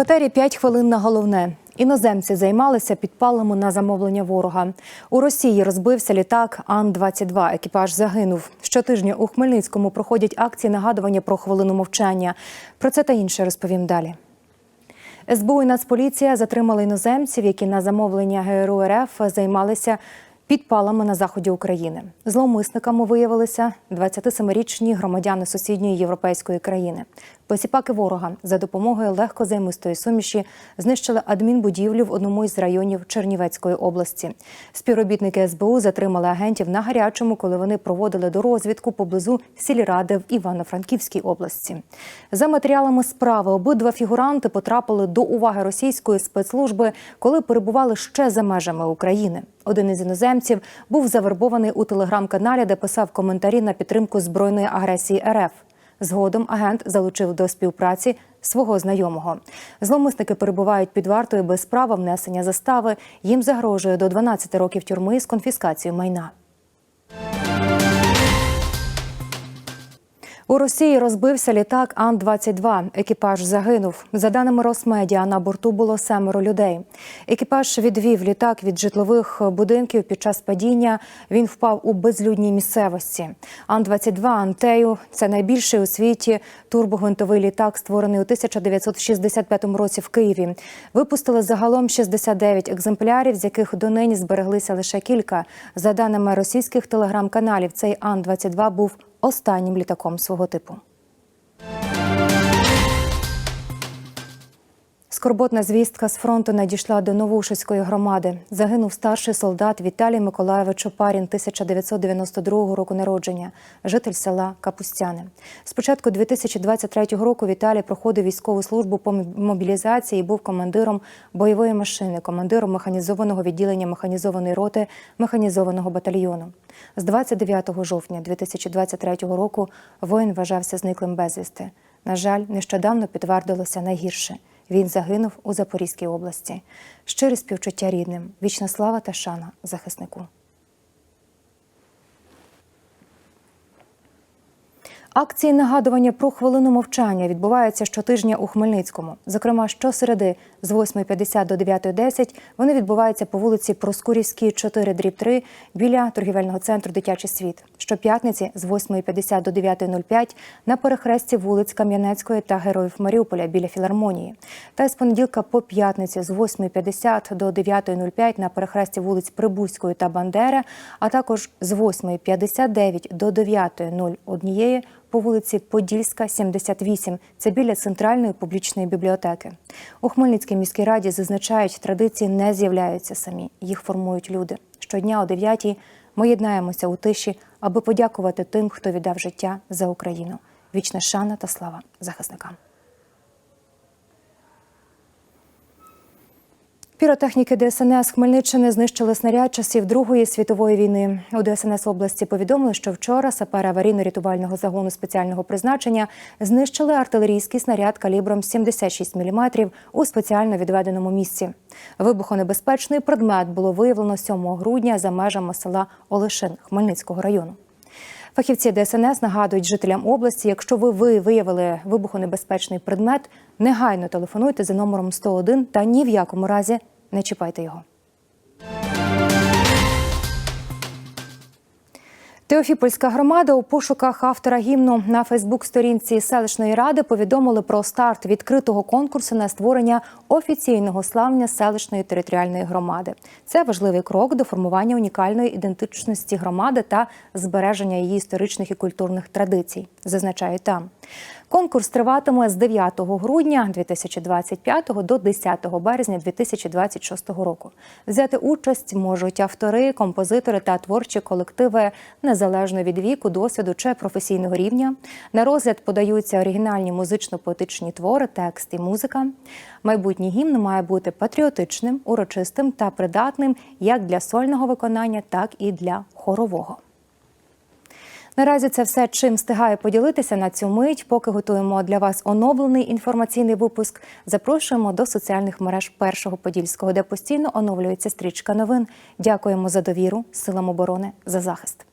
етері 5 хвилин на головне. Іноземці займалися підпалами на замовлення ворога. У Росії розбився літак Ан-22. Екіпаж загинув. Щотижня у Хмельницькому проходять акції нагадування про хвилину мовчання. Про це та інше розповім далі. СБУ і Нацполіція затримали іноземців, які на замовлення ГРУ РФ займалися підпалами на заході України. Зловмисниками виявилися 27-річні громадяни сусідньої європейської країни. Посіпаки ворога за допомогою легкозаймистої суміші знищили адмінбудівлю в одному із районів Чернівецької області. Співробітники СБУ затримали агентів на гарячому, коли вони проводили до розвідку поблизу сільради в Івано-Франківській області. За матеріалами справи обидва фігуранти потрапили до уваги російської спецслужби, коли перебували ще за межами України. Один із іноземців був завербований у телеграм-каналі, де писав коментарі на підтримку збройної агресії РФ. Згодом агент залучив до співпраці свого знайомого. Зловмисники перебувають під вартою без права внесення застави. Їм загрожує до 12 років тюрми з конфіскацією майна. У Росії розбився літак Ан-22. Екіпаж загинув. За даними Росмедіа, на борту було семеро людей. Екіпаж відвів літак від житлових будинків під час падіння. Він впав у безлюдній місцевості. Ан-22 Антею це найбільший у світі турбогвинтовий літак, створений у 1965 році в Києві. Випустили загалом 69 екземплярів, з яких донині збереглися лише кілька. За даними російських телеграм-каналів, цей Ан-22 був останнім літаком свого типу. Скорботна звістка з фронту надійшла до Новушицької громади. Загинув старший солдат Віталій Миколаєвич Опарін 1992 року народження, житель села Капустяни. З початку 2023 року Віталій проходив військову службу по мобілізації і був командиром бойової машини, командиром механізованого відділення механізованої роти механізованого батальйону. З 29 жовтня 2023 року воїн вважався зниклим безвісти. На жаль, нещодавно підтвердилося найгірше. Він загинув у Запорізькій області. Щире співчуття рідним, вічна слава та шана захиснику. Акції нагадування про хвилину мовчання відбуваються щотижня у Хмельницькому. Зокрема, щосереди з 8.50 до 9.10 вони відбуваються по вулиці Проскурівській, 4 дріб 3 біля торгівельного центру Дитячий світ. Щоп'ятниці з 8.50 до 9.05 на перехресті вулиць Кам'янецької та Героїв Маріуполя біля філармонії. Та з понеділка по п'ятниці з 8.50 до 9.05 на перехресті вулиць Прибузької та Бандери, а також з 8.59 до 9.01 по вулиці Подільська, 78. Це біля центральної публічної бібліотеки. У Хмельницькій міській раді зазначають, традиції не з'являються самі, їх формують люди. Щодня о 9 ми єднаємося у тиші, аби подякувати тим, хто віддав життя за Україну. Вічна шана та слава захисникам. Піротехніки ДСНС Хмельниччини знищили снаряд часів Другої світової війни. У ДСНС області повідомили, що вчора сапери аварійно-рятувального загону спеціального призначення знищили артилерійський снаряд калібром 76 мм у спеціально відведеному місці. Вибухонебезпечний предмет було виявлено 7 грудня за межами села Олешин Хмельницького району. Фахівці ДСНС нагадують жителям області, якщо ви виявили вибухонебезпечний предмет, негайно телефонуйте за номером 101 та ні в якому разі не чіпайте його. Теофіпольська громада у пошуках автора гімну на Фейсбук-сторінці селищної ради повідомили про старт відкритого конкурсу на створення офіційного славня селищної територіальної громади. Це важливий крок до формування унікальної ідентичності громади та збереження її історичних і культурних традицій, зазначають там. Конкурс триватиме з 9 грудня 2025 до 10 березня 2026 року. Взяти участь можуть автори, композитори та творчі колективи незалежно від віку, досвіду чи професійного рівня. На розгляд подаються оригінальні музично-поетичні твори, текст і музика. Майбутній гімн має бути патріотичним, урочистим та придатним як для сольного виконання, так і для хорового. Наразі це все, чим встигаю поділитися на цю мить. Поки готуємо для вас оновлений інформаційний випуск. Запрошуємо до соціальних мереж першого подільського, де постійно оновлюється стрічка новин. Дякуємо за довіру, силам оборони за захист.